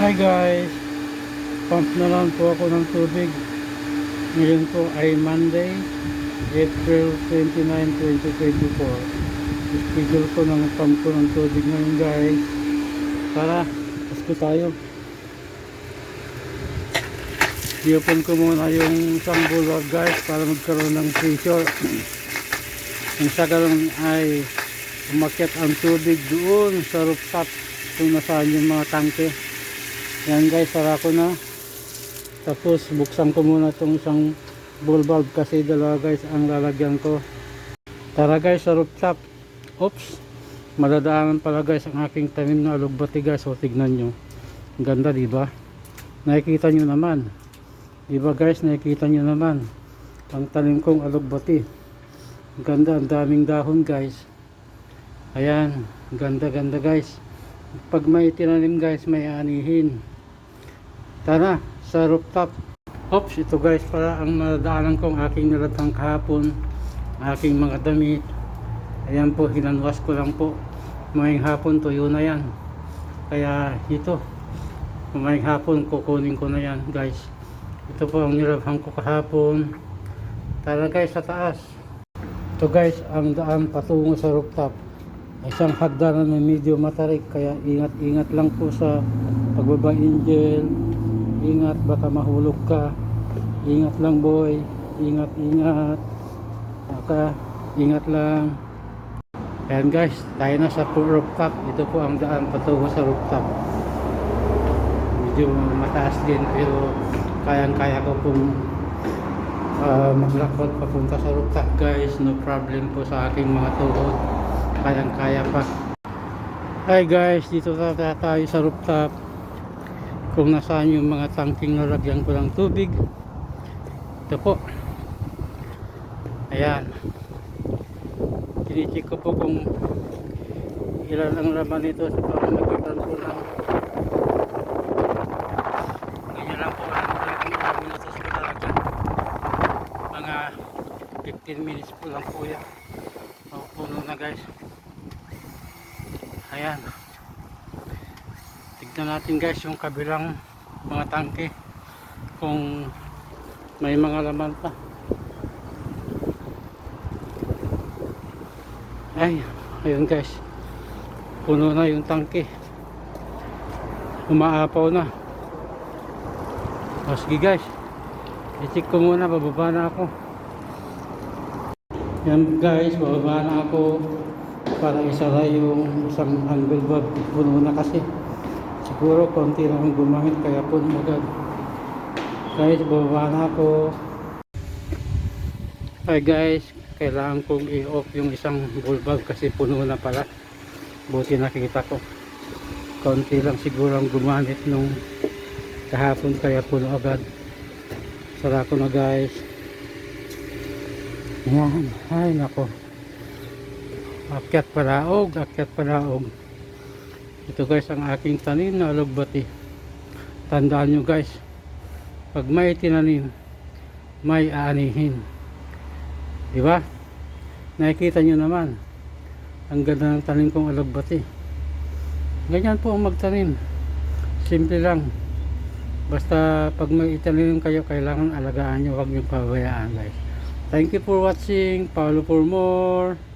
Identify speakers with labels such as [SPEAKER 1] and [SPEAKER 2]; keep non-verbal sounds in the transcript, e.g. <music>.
[SPEAKER 1] Hi guys, pump na lang po ako ng tubig. Ngayon po ay Monday, April 29, 2024. Schedule ko ng pump ko ng tubig ngayon guys. Tara, pasko tayo. I-open ko muna yung isang bulwag guys para magkaroon ng pressure. <clears throat> Ang sa ganun ay umakyat ang tubig doon sa rooftop kung nasaan yung mga tangke. Yan guys, sara ko na. Tapos buksan ko muna itong isang ball valve kasi dalawa guys ang lalagyan ko. Tara guys sa rooftop. Oops. Madadaanan pala guys ang aking tanim na alugbati guys. O tignan nyo. Ganda di ba? Nakikita nyo naman. Di ba guys, nakikita nyo naman. Ang tanim kong alugbati. Ganda, ang daming dahon guys. Ayan, ganda ganda guys. Pag may tinanim guys, may anihin. Tara, sa rooftop. Oops, ito guys para ang madaanan kong aking nilatang kahapon. Aking mga damit. Ayan po, hinanwas ko lang po. Maying hapon, tuyo na yan. Kaya ito, maying hapon, kukunin ko na yan guys. Ito po ang nilabhang ko kahapon. Tara guys, sa taas. Ito guys, ang daan patungo sa rooftop. Isang hagdanan na medyo matarik kaya ingat-ingat lang po sa pagbaba angel. Ingat baka mahulog ka. Ingat lang boy. Ingat-ingat. Baka ingat lang. Ayan guys, tayo na sa rooftop. Ito po ang daan patungo sa rooftop. Medyo mataas din pero kayang-kaya ko pong uh, maglakot papunta sa rooftop guys. No problem po sa aking mga tuhod kayang kaya pa. Hi guys dito na tayo sa rooftop. Kung nasaan yung mga tangking nalagyan ko ng tubig. Ito po. Ayan. Tinicheck ko po kung ilan ang laman nito sa pamamagitan po ng ganyan lang po ang minutos ko lalagyan mga 15 minutes po lang po yan. Oh, puno na guys. Ayan. Tignan natin guys yung kabilang mga tangke. Kung may mga laman pa. Ay, ayun guys. Puno na yung tangke. Umaapaw na. O sige guys. I-check ko muna, bababa na ako. Yan guys, bababa na ako para isara yung isang angle bulb. Puno na kasi. Siguro konti lang gumamit kaya puno agad. Guys, bababa na ako. Hi guys, kailangan kong i-off yung isang bulb kasi puno na pala. Buti nakita ko. Konti lang siguro ang gumamit nung kahapon kaya puno agad. Sara ko na guys. Yan. Ay, nako. Akyat paraog, akyat paraog. Ito guys, ang aking tanim na alugbati. Tandaan nyo guys, pag may tinanim, may aanihin. Di ba? Nakikita nyo naman. Ang ganda ng tanim kong alugbati. Ganyan po ang magtanim. Simple lang. Basta pag may itanim kayo, kailangan alagaan nyo, huwag nyo pabayaan guys. Thank you for watching. Follow for more.